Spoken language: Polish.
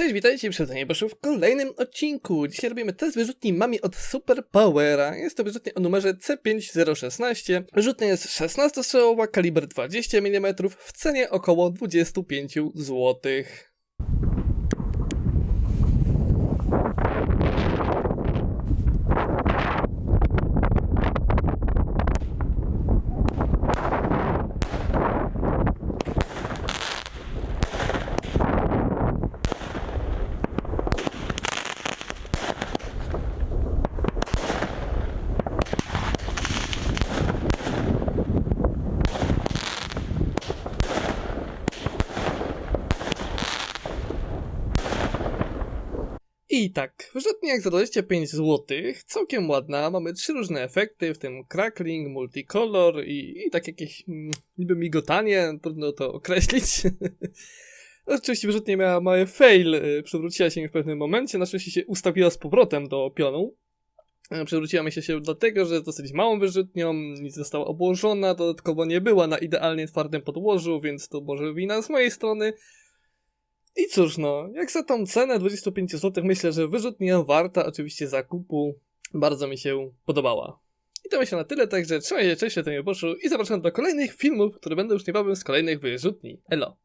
Cześć, witajcie przy Danieboszu w kolejnym odcinku. Dzisiaj robimy test wyrzutni Mami od Superpowera. Jest to wyrzutnia o numerze C5016. Wyrzutnia jest 16-strzałowa, kaliber 20 mm, w cenie około 25 zł. I tak, wyrzutnia jak za 25 zł, całkiem ładna, mamy trzy różne efekty, w tym crackling, multicolor i, i tak jakieś mm, niby migotanie, trudno to określić. Oczywiście wyrzutnia miała mały fail, y, przewróciła się w pewnym momencie, na szczęście się ustawiła z powrotem do pionu. Y, Przewróciła mi się, się dlatego, że dosyć małą wyrzutnią, nic została obłożona, dodatkowo nie była na idealnie twardym podłożu, więc to może wina z mojej strony. I cóż no, jak za tą cenę 25 zł myślę, że wyrzutnia warta oczywiście zakupu. Bardzo mi się podobała. I to myślę na tyle, także trzymaj się, cześć, to nie poszło i zapraszam do kolejnych filmów, które będą już niebawem z kolejnych wyrzutni. Elo!